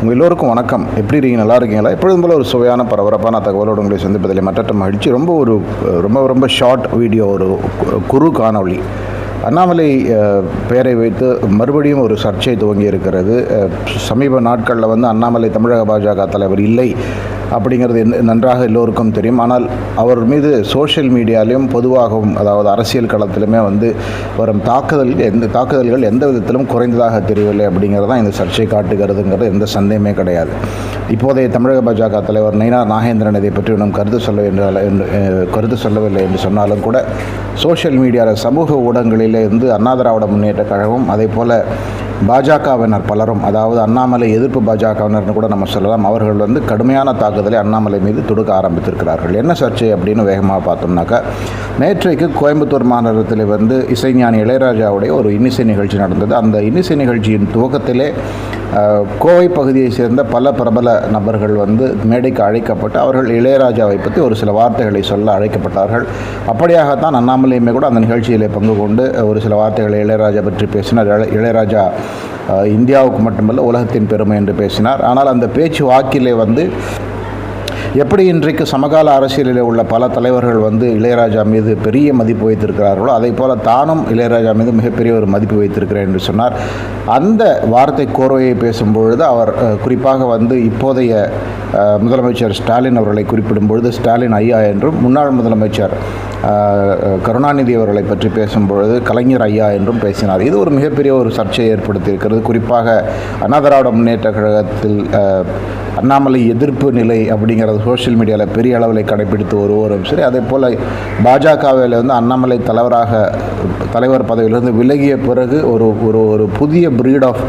உங்கள் எல்லோருக்கும் வணக்கம். எப்படி இருக்கீங்க? நல்லா இருக்கீங்களா? எப்பொழுதும் போல ஒரு சுவையான பரபரப்பான தகவலோடு உங்களை சந்திப்பதில் மற்ற மகிழ்ச்சி. ரொம்ப ஒரு ரொம்ப ரொம்ப ஷார்ட் வீடியோ ஒரு குறு காணொளி. அண்ணாமலை பெயரை வைத்து மறுபடியும் ஒரு சர்ச்சை துவங்கி இருக்கிறது. சமீப நாட்களில் வந்து அண்ணாமலை தமிழக பாஜக தலைவர் இல்லை. அப்படிங்கிறது நன்றாக எல்லோருக்கும் தெரியும். ஆனால் அவர் மீது சோஷியல் மீடியாலையும் பொதுவாகவும் அதாவது அரசியல் களத்திலுமே வந்து வரும் தாக்குதல் எந்த தாக்குதல்கள் எந்த விதத்திலும் குறைந்ததாக தெரியவில்லை அப்படிங்கிறது தான் இந்த சர்ச்சை காட்டுகிறதுங்கிறது எந்த சந்தேகமே கிடையாது. இப்போதைய தமிழக பாஜக தலைவர் நைனா நாகேந்திரன் இதை பற்றி இன்னும் கருத்து சொல்ல என்று, கருத்து சொல்லவில்லை என்று சொன்னாலும் கூட சோஷியல் மீடியாவில் சமூக ஊடகங்களிலே இருந்து அண்ணா திராவிட முன்னேற்ற கழகம் அதே போல் பாஜகவினர் பலரும் அதாவது அண்ணாமலை எதிர்ப்பு பாஜகவினர்னு கூட நம்ம சொல்லலாம் அவர்கள் வந்து கடுமையான தாக்குதலை அண்ணாமலை மீது தொடுக்க ஆரம்பித்திருக்கிறார்கள். என்ன சர்ச்சை அப்படின்னு வேகமாக பார்த்தோம்னாக்கா நேற்றைக்கு கோயம்புத்தூர் மாநகரத்தில் வந்து இசைஞானி இளையராஜாவுடைய ஒரு இன்னிசை நிகழ்ச்சி நடந்தது. அந்த இன்னிசை நிகழ்ச்சியின் துவக்கத்திலே கோவை பகுதியை சேர்ந்த பல பிரபல நபர்கள் வந்து மேடைக்கு அழைக்கப்பட்டு அவர்கள் இளையராஜாவை பற்றி ஒரு சில வார்த்தைகளை சொல்ல அழைக்கப்பட்டார்கள். அப்படியாகத்தான் அண்ணாமலையுமே கூட அந்த நிகழ்ச்சியிலே பங்கு கொண்டு ஒரு சில வார்த்தைகளை இளையராஜா பற்றி பேசினார். இளையராஜா இந்தியாவுக்கு மட்டுமல்ல உலகத்தின் பெருமை என்று பேசினார். ஆனால் அந்த பேச்சு வாக்கிலே வந்து எப்படி இன்றைக்கு சமகால அரசியலில் உள்ள பல தலைவர்கள் வந்து இளையராஜா மீது பெரிய மதிப்பு வைத்திருக்கிறார்களோ அதே போல தானும் இளையராஜா மீது மிகப்பெரிய ஒரு மதிப்பு வைத்திருக்கிறேன் என்று சொன்னார். அந்த வார்த்தை கோர்வையை பேசும்பொழுது அவர் குறிப்பாக வந்து இப்போதைய முதலமைச்சர் ஸ்டாலின் அவர்களை குறிப்பிடும் பொழுது ஸ்டாலின் ஐயா என்றும் முன்னாள் முதலமைச்சர் கருணாநிதி அவர்களை பற்றி பேசும்பொழுது கலைஞர் ஐயா என்றும் பேசினார். இது ஒரு மிகப்பெரிய ஒரு சர்ச்சையை ஏற்படுத்தியிருக்கிறது. குறிப்பாக அண்ணா திராவிட முன்னேற்ற கழகத்தில் அண்ணாமலை எதிர்ப்பு நிலை அப்படிங்கிறது சோஷியல் மீடியாவில் பெரிய அளவில் கடைபிடித்து வருவோரும் சரி அதே போல் பாஜகவில் வந்து அண்ணாமலை தலைவராக தலைவர் பதவியிலிருந்து விலகிய பிறகு ஒரு ஒரு ஒரு புதிய பிரீட் ஆஃப்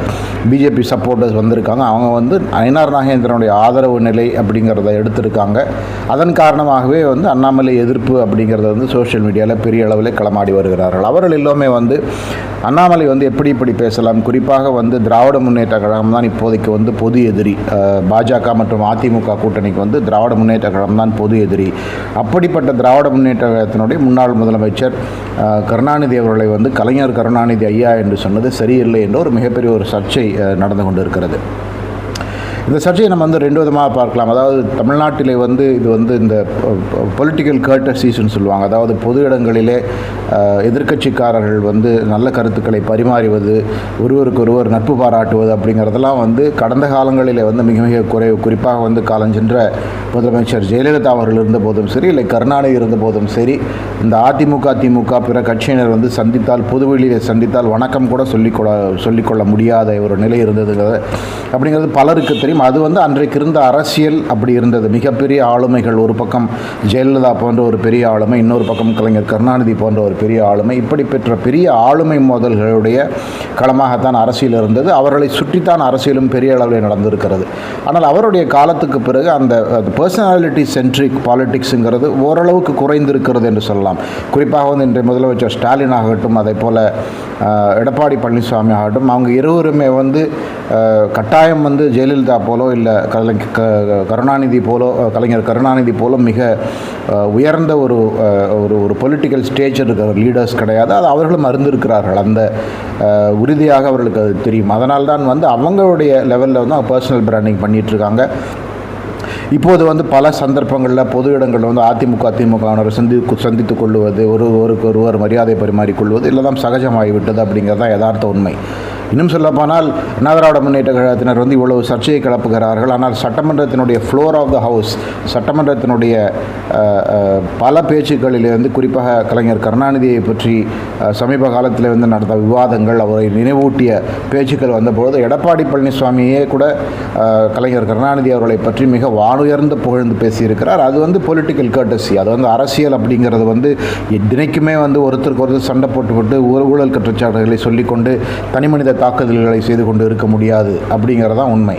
பிஜேபி சப்போர்ட்டர்ஸ் வந்திருக்காங்க. அவங்க வந்து ஐநார் நாகேந்திரனுடைய ஆதரவு நிலை அப்படிங்கிறத எடுத்திருக்காங்க. அதன் காரணமாகவே வந்து அண்ணாமலை எதிர்ப்பு அப்படிங்கிறத வந்து சோஷியல் மீடியாவில் பெரிய அளவில் களமாடி வருகிறார்கள். அவர்கள் எல்லாமே வந்து அண்ணாமலை வந்து எப்படி இப்படி பேசலாம்? குறிப்பாக வந்து திராவிட முன்னேற்ற கழகம் தான் இப்போதைக்கு வந்து பொது எதிரி. பாஜக மற்றும் அதிமுக கூட்டணிக்கு வந்து திராவிட முன்னேற்ற கழகம் தான் பொது எதிரி. அப்படிப்பட்ட திராவிட முன்னேற்ற கழகத்தினுடைய முன்னாள் முதலமைச்சர் கருணாநிதி அவர்களை வந்து கலைஞர் கருணாநிதி ஐயா என்று சொன்னது சரியில்லை என்ற ஒரு மிகப்பெரிய ஒரு சர்ச்சை நடந்து கொண்டிருக்கிறது. இந்த சர்ச்சையை நம்ம வந்து ரெண்டு விதமாக பார்க்கலாம். அதாவது தமிழ்நாட்டிலே வந்து இது வந்து இந்த பொலிட்டிக்கல் கர்டசிஸ்ன்னு சொல்லுவாங்க. அதாவது பொது இடங்களிலே எதிர்க்கட்சிக்காரர்கள் வந்து நல்ல கருத்துக்களை பரிமாறுவது ஒருவருக்கு ஒருவர் நட்பு பாராட்டுவது அப்படிங்கிறதெல்லாம் வந்து கடந்த காலங்களிலே வந்து மிக மிக குறைவு. குறிப்பாக வந்து காலஞ்சென்ற முதலமைச்சர் ஜெயலலிதா அவர்கள் இருந்த போதும் சரி இல்லை கருணாநிதி இருந்த போதும் சரி இந்த அதிமுக திமுக பிற கட்சியினர் வந்து சந்தித்தால் பொதுவெளியில் சந்தித்தால் வணக்கம் கூட சொல்லிக்கொள்ள சொல்லிக்கொள்ள முடியாத ஒரு நிலை இருந்ததுங்கிறது அப்படிங்கிறது பலருக்கு தெரியும். அது வந்து அன்றைக்கு இருந்த அரசியல் அப்படி இருந்தது. மிகப்பெரிய ஆளுமைகள் ஒரு பக்கம் ஜெயலலிதா போன்ற ஒரு பெரிய ஆளுமை இன்னொரு பக்கம் கலைஞர் கருணாநிதி போன்ற ஒரு பெரிய ஆளுமை. இப்படி பெற்ற பெரிய ஆளுமை மோதல்களுடைய களமாகத்தான் அரசியல் இருந்தது. அவர்களை சுற்றித்தான் அரசியலும் பெரிய அளவில் நடந்திருக்கிறது. ஆனால் அவருடைய காலத்துக்கு பிறகு அந்த பர்சனாலிட்டி சென்ட்ரிக் பாலிடிக்ஸுங்கிறது ஓரளவுக்கு குறைந்திருக்கிறது என்று சொல்லலாம். குறிப்பாக வந்து இன்றைய முதலமைச்சர் ஸ்டாலின் ஆகட்டும் அதே போல் எடப்பாடி பழனிசாமி ஆகட்டும் அவங்க இருவருமே வந்து கட்டாயம் வந்து ஜெயலலிதா போலோ இல்லை கலை க- கருணாநிதி போலோ கலைஞர் கருணாநிதி போலோ மிக உயர்ந்த ஒரு ஒரு ஒரு பொலிட்டிக்கல் ஸ்டேஜ் இருக்கிற லீடர்ஸ் கிடையாது. அது அவர்களும் அறிந்திருக்கிறார்கள். அந்த உறுதியாக அவர்களுக்கு அது தெரியும். அதனால் தான் வந்து அவங்களுடைய லெவலில் வந்து பர்சனல் பிராண்டிங் பண்ணிகிட்ருக்காங்க இருக்காங்க இப்போது வந்து பல சந்தர்ப்பங்களில் பொது இடங்களில் வந்து அதிமுக திமுகவினர் சந்தி சந்தித்து கொள்வது ஒரு ஒருக்கு ஒருவர் மரியாதை பரிமாறிக்கொள்வது இதெல்லாம் சகஜமாகிவிட்டது அப்படிங்கிறது தான் யதார்த்த உண்மை. இன்னும் சொல்லப்போனால் நகராட முன்னேற்ற கழகத்தினர் வந்து இவ்வளவு சர்ச்சையை கிளப்புகிறார்கள். ஆனால் சட்டமன்றத்தினுடைய ஃப்ளோர் ஆஃப் த ஹவுஸ் சட்டமன்றத்தினுடைய பல பேச்சுக்களிலிருந்து குறிப்பாக கலைஞர் கருணாநிதியை பற்றி சமீப காலத்தில் வந்து நடந்த விவாதங்கள் அவரை நினைவூட்டிய பேச்சுக்கள் வந்தபோது எடப்பாடி பழனிசாமியே கூட கலைஞர் கருணாநிதி அவர்களை பற்றி மிக வானுயர்ந்து புகழ்ந்து பேசியிருக்கிறார். அது வந்து பொலிட்டிக்கல் கர்டசி அது வந்து அரசியல் அப்படிங்கிறது வந்து தினைக்குமே வந்து ஒருத்தருக்கு ஒருத்தர் சண்டை போட்டுக்கொண்டு ஊழல் குற்றச்சாட்டுகளை சொல்லிக்கொண்டு தனிமனித தாக்குதல்களை செய்து கொண்டு இருக்க முடியாது அப்படிங்கிறது தான் உண்மை.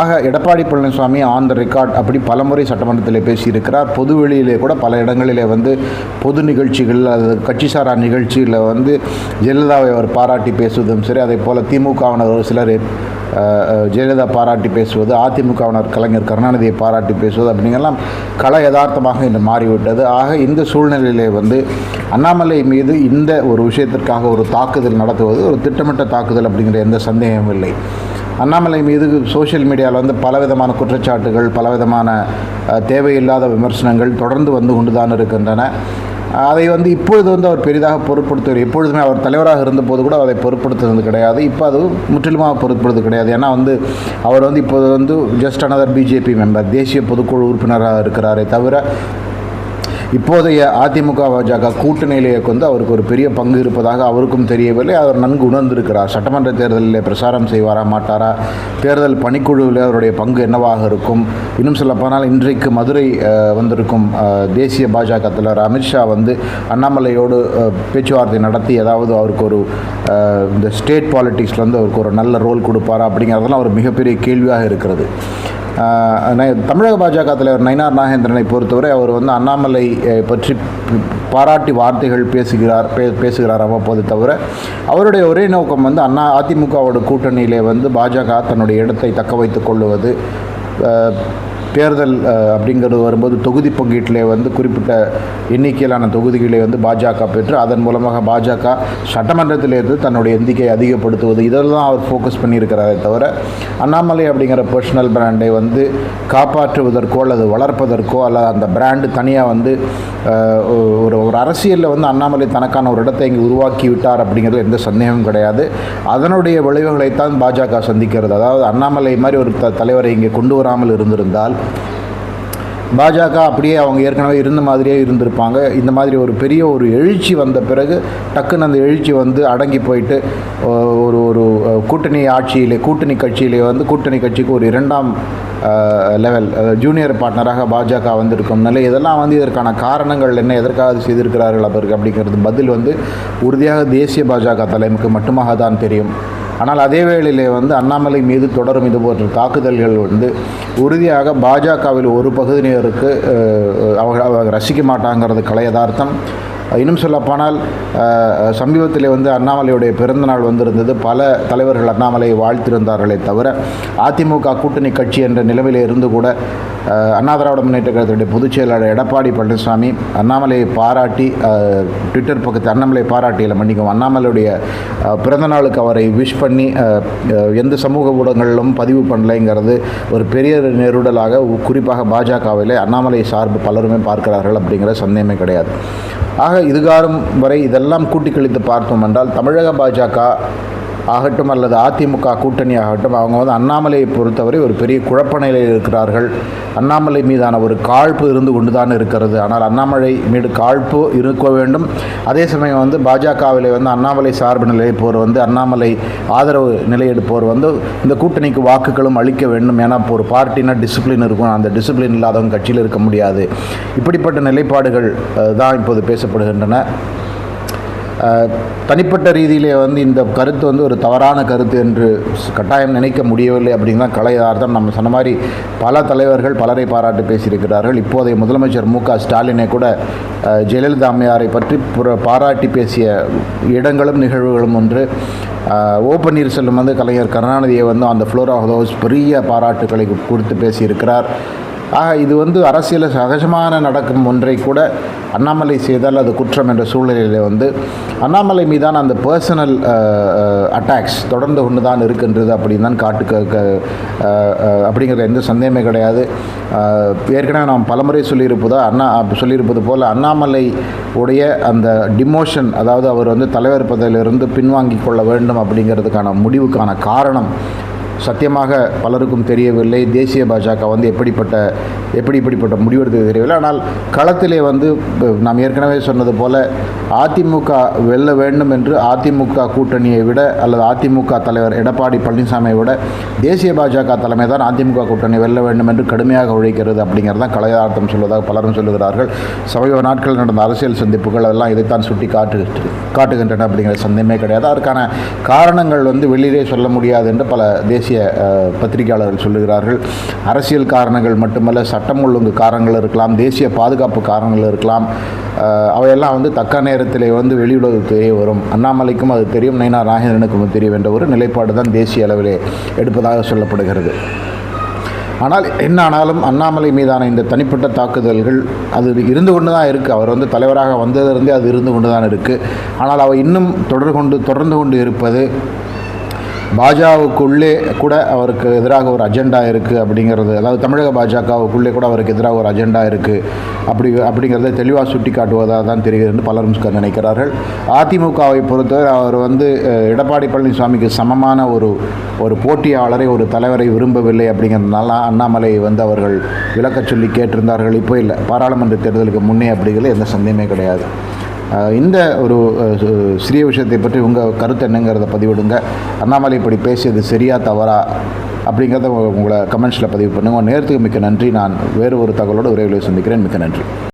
ஆக Edappadi Palaniswami on the record அப்படி பலமுறை சட்டமன்றத்தில் பேசியிருக்கிறார். பொது வெளியிலே கூட பல இடங்களிலே வந்து பொது நிகழ்ச்சிகள் அல்லது கட்சி சாரா நிகழ்ச்சியில் வந்து ஜெயலலிதாவை அவர் பாராட்டி பேசுவதும் சரி அதே போல் திமுகவினர் ஒரு சிலர் ஜெயலலிதா பாராட்டி பேசுவது அதிமுகவினர் கலைஞர் கருணாநிதியை பாராட்டி பேசுவது அப்படிங்கெல்லாம் கல யதார்த்தமாக இன்று மாறிவிட்டது. ஆக இந்த சூழ்நிலையிலே வந்து அண்ணாமலை மீது இந்த ஒரு விஷயத்திற்காக ஒரு தாக்குதல் நடத்துவது ஒரு திட்டமிட்ட தாக்குதல் அப்படிங்கிற எந்த சந்தேகமும் இல்லை. அண்ணாமலை மீது சோஷியல் மீடியாவில் வந்து பலவிதமான குற்றச்சாட்டுகள் பலவிதமான தேவையில்லாத விமர்சனங்கள் தொடர்ந்து வந்து கொண்டு தான் இருக்கின்றன. அதை வந்து இப்பொழுது வந்து அவர் பெரிதாக பொருட்படுத்துவார் எப்பொழுதுமே அவர் தலைவராக இருந்தபோது கூட அதை பொருட்படுத்துறது கிடையாது. இப்போ அது முற்றிலுமாக பொருட்படுத்துறது கிடையாது. ஏன்னா வந்து அவர் வந்து இப்போது வந்து ஜஸ்ட் அனதர் பிஜேபி மெம்பர் தேசிய பொதுக்குழு உறுப்பினராக இருக்கிறாரே தவிர இப்போதைய அதிமுக பாஜக கூட்டணியிலே வந்து அவருக்கு ஒரு பெரிய பங்கு இருப்பதாக அவருக்கும் தெரியவில்லை. அவர் நன்கு உணர்ந்திருக்கிறார். சட்டமன்ற தேர்தலில் பிரசாரம் செய்வாரா மாட்டாரா? தேர்தல் பணிக்குழுவில் அவருடைய பங்கு என்னவாக இருக்கும்? இன்னும் சொல்லப்போனால் இன்றைக்கு மதுரை வந்திருக்கும் தேசிய பாஜக தலைவர் அமித்ஷா வந்து அண்ணாமலையோடு பேச்சுவார்த்தை நடத்தி ஏதாவது அவருக்கு ஒரு இந்த ஸ்டேட் பாலிட்டிக்ஸில் வந்து அவருக்கு ஒரு நல்ல ரோல் கொடுப்பாரா அப்படிங்கிறதெல்லாம் ஒரு மிகப்பெரிய கேள்வியாக இருக்கிறது. தமிழக பாஜக தலைவர் நயினார் நாகேந்திரனை பொறுத்தவரை அவர் வந்து அண்ணாமலை பற்றி பாராட்டி வார்த்தைகள் பேசுகிறார் பே பேசுகிறார் அவ்வப்போது தவிர அவருடைய ஒரே நோக்கம் வந்து அண்ணா அதிமுகவோட கூட்டணியிலே வந்து பாஜக தன்னுடைய இடத்தை தக்க வைத்துக் கொள்ளுவது. தேர்தல் அப்படிங்கிறது வரும்போது தொகுதி பங்கீட்டில் வந்து குறிப்பிட்ட எண்ணிக்கையிலான தொகுதிகளை வந்து பாஜக பெற்று அதன் மூலமாக பாஜக சட்டமன்றத்திலிருந்து தன்னுடைய எண்ணிக்கையை அதிகப்படுத்துவது இதெல்லாம் அவர் ஃபோக்கஸ் பண்ணியிருக்கிறாரே தவிர அண்ணாமலை அப்படிங்கிற பர்சனல் பிராண்டை வந்து காப்பாற்றுவதற்கோ அல்லது வளர்ப்பதற்கோ அல்லது அந்த பிராண்டு தனியாக வந்து ஒரு ஒரு அரசியலில் வந்து அண்ணாமலை தனக்கான ஒரு இடத்தை இங்கே உருவாக்கி விட்டார் அப்படிங்கிறது எந்த சந்தேகமும் கிடையாது. அதனுடைய விளைவுகளைத்தான் பாஜக சந்திக்கிறது. அதாவது அண்ணாமலை மாதிரி ஒரு த தலைவரை இங்கே கொண்டு வராமல் இருந்திருந்தால் பாஜக அப்படியே அவங்க ஏற்கனவே இருந்த மாதிரியே இருந்திருப்பாங்க. இந்த மாதிரி ஒரு பெரிய ஒரு எழுச்சி வந்த பிறகு டக்குன்னு அந்த எழுச்சி வந்து அடங்கி போயிட்டு ஒரு ஒரு கூட்டணி ஆட்சியிலே கூட்டணி கட்சியிலே வந்து கூட்டணி கட்சிக்கு ஒரு இரண்டாம் லெவல் ஜூனியர் பார்ட்னராக பாஜக வந்திருக்கும் நிலை. இதெல்லாம் வந்து இதற்கான காரணங்கள் என்ன? எதற்காக செய்திருக்கிறார்கள் அவருக்கு அப்படிங்கிறது பதில் வந்து உறுதியாக தேசிய பாஜக தலைமைக்கு மட்டுமாக தான் தெரியும். ஆனால் அதே வேளையிலே வந்து அண்ணாமலை மீது தொடரும் இது போன்ற தாக்குதல்கள் வந்து உறுதியாக பாஜகவில் ஒரு பகுதியினருக்கு அஹ், அவங்க ரசிக்க மாட்டாங்கிறது கலை யதார்த்தம். இன்னும் சொல்லப்போனால் சமீபத்திலே வந்து அண்ணாமலையுடைய பிறந்தநாள் வந்திருந்தது. பல தலைவர்கள் அண்ணாமலையை வாழ்த்திருந்தார்களே தவிர அதிமுக கூட்டணி கட்சி என்ற நிலைமையிலே இருந்து கூட அண்ணா திராவிட முன்னேற்ற கழகத்துடைய பொதுச் செயலாளர் எடப்பாடி பழனிசாமி அண்ணாமலையை பாராட்டி ட்விட்டர் பக்கத்தில் அண்ணாமலை பாராட்டியில் மன்னிக்கும் அண்ணாமலையுடைய பிறந்த நாளுக்கு அவரை விஷ் பண்ணி எந்த சமூக ஊடகங்களிலும் பதிவு பண்ணலைங்கிறது ஒரு பெரிய நெருடலாக உ- குறிப்பாக பாஜகவில் அண்ணாமலை சார்பு பலருமே பார்க்கிறார்கள் அப்படிங்கிற சந்தேகமே கிடையாது. ஆக இதுகாரும் வரை இதெல்லாம் கூட்டி கழித்து பார்த்தோம் என்றால் தமிழக பாஜக ஆகட்டும் அல்லது அதிமுக கூட்டணி ஆகட்டும் அவங்க வந்து அண்ணாமலையை பொறுத்தவரை ஒரு பெரிய குழப்ப நிலையில் இருக்கிறார்கள். அண்ணாமலை மீதான ஒரு காழ்ப்பு இருந்து கொண்டு தான் இருக்கிறது. ஆனால் அண்ணாமலை மீது காழ்ப்பு இருக்க வேண்டும். அதே சமயம் வந்து பாஜகவில் வந்து அண்ணாமலை சார்பு நிலையப்போர் வந்து அண்ணாமலை ஆதரவு நிலையெடுப்போர் வந்து இந்த கூட்டணிக்கு வாக்குகளும் அளிக்க வேண்டும். ஏன்னா இப்போ ஒரு பார்ட்டினா டிசிப்ளின் இருக்கும். அந்த டிசிப்ளின் இல்லாதவங்க கட்சியில் இருக்க முடியாது. இப்படிப்பட்ட நிலைப்பாடுகள் தான் இப்போது பேசப்படுகின்றன. தனிப்பட்ட ரீதியிலே வந்து இந்த கருத்து வந்து ஒரு தவறான கருத்து என்று கட்டாயம் நினைக்க முடியவில்லை அப்படிங்கிற கலையார்த்தம் நம்ம சொன்ன மாதிரி பல தலைவர்கள் பலரை பாராட்டி பேசியிருக்கிறார்கள். இப்போதைய முதலமைச்சர் மு க ஸ்டாலினை கூட ஜெயலலிதா அம்மையாரை பற்றி புற பாராட்டி பேசிய இடங்களும் நிகழ்வுகளும் ஒன்று. அஹ், ஓ பன்னீர்செல்வம் வந்து கலைஞர் கருணாநிதியை வந்து அந்த ஃப்ளோர் ஆஃப் ஹவுஸ் பெரிய பாராட்டுக்களை கொடுத்து பேசியிருக்கிறார். ஆக இது வந்து அரசியல் சகஜமான நடக்கும் ஒன்றை கூட அண்ணாமலை செய்தால் அது குற்றம் என்ற சூழ்நிலையில் வந்து அண்ணாமலை மீதான அந்த பர்சனல் அட்டாக்ஸ் தொடர்ந்து கொண்டு தான் இருக்கின்றது அப்படின்னு தான் காட்டு அப்படிங்கிறது அப்படிங்கிற எந்த சந்தேகமே கிடையாது. ஏற்கனவே நாம் பலமுறை சொல்லியிருப்பதோ அண்ணா சொல்லியிருப்பது போல் அண்ணாமலை உடைய அந்த டிமோஷன் அதாவது அவர் வந்து தலைவர் பதவியிலிருந்து பின்வாங்கி கொள்ள வேண்டும் அப்படிங்கிறதுக்கான முடிவுக்கான காரணம் சத்தியமாக பலருக்கும் தெரியவில்லை. தேசிய பாஜக வந்து எப்படிப்பட்ட எப்படி இப்படிப்பட்ட முடிவெடுத்தது தெரியவில்லை. ஆனால் களத்திலே வந்து நாம் ஏற்கனவே சொன்னது போல அதிமுக வெல்ல வேண்டும் என்று அதிமுக கூட்டணியை விட அல்லது அதிமுக தலைவர் எடப்பாடி பழனிசாமியை விட தேசிய பாஜக தலைமை தான் அதிமுக கூட்டணி வெல்ல வேண்டும் என்று கடுமையாக உழைக்கிறது அப்படிங்கிறது தான் கலையார்த்தம் சொல்வதாக பலரும் சொல்லுகிறார்கள். சமீப நாட்கள் நடந்த அரசியல் சந்திப்புகள் அதெல்லாம் இதைத்தான் சுட்டி காட்டு காட்டுகின்றன அப்படிங்கிற சந்தேகமே கிடையாது. அதற்கான காரணங்கள் வந்து வெளியிலே சொல்ல முடியாது என்று பல தேசிய அஹ், பத்திரிகையாளர்கள் சொல்லுகிறார்கள் அரசியல் காரணங்கள் மட்டுமல்ல சட்டம் ஒழுங்கு காரணங்கள் இருக்கலாம் தேசிய பாதுகாப்பு காரணங்கள் இருக்கலாம். அவையெல்லாம் வந்து தக்க நேரத்தில் வந்து வெளியுலகு தெரிய வரும். அண்ணாமலைக்கும் அது தெரியும் நைனா நாகேந்திரனுக்கும் தெரியும் என்ற ஒரு நிலைப்பாடு தான் தேசிய அளவிலே எடுப்பதாக சொல்லப்படுகிறது. ஆனால் என்ன ஆனாலும் அண்ணாமலை மீதான இந்த தனிப்பட்ட தாக்குதல்கள் அது இருந்து கொண்டு தான் இருக்குது அவர் வந்து தலைவராக வந்ததிலிருந்தே அது இருந்து கொண்டு தான் இருக்குது ஆனால் அவை இன்னும் தொடர் கொண்டு தொடர்ந்து கொண்டு இருப்பது பாஜகவுக்குள்ளே கூட அவருக்கு எதிராக ஒரு அஜெண்டா இருக்குது அப்படிங்கிறது அதாவது தமிழக பாஜகவுக்குள்ளே கூட அவருக்கு எதிராக ஒரு அஜெண்டா இருக்குது அப்படி அப்படிங்கிறத தெளிவாக சுட்டி காட்டுவதாக தான் தெரிகிறது என்று பலரும் நினைக்கிறார்கள். அதிமுகவை பொறுத்தவரை அவர் வந்து எடப்பாடி பழனிசாமிக்கு சமமான ஒரு ஒரு போட்டியாளரை ஒரு தலைவரை விரும்பவில்லை அப்படிங்கிறதுனால அண்ணாமலை வந்து அவர்கள் விளக்கச் சொல்லி கேட்டிருந்தார்கள். இப்போ இல்லை பாராளுமன்ற தேர்தலுக்கு முன்னே அப்படிங்கிறது எந்த சந்தேகமே கிடையாது. இந்த ஒரு சு- சிறிய விஷயத்தை பற்றி உங்கள் கருத்து என்னங்கிறத பதிவிடுங்க. அண்ணாமலை இப்படி பேசியது சரியா தவறா அப்படிங்கிறத உங்களை கமெண்ட்ஸில் பதிவு பண்ணுங்கள் உங்கள் நேரத்துக்கு மிக்க நன்றி. நான் வேறு ஒரு தகவலோடு விரைவில் சந்திக்கிறேன். மிக்க நன்றி.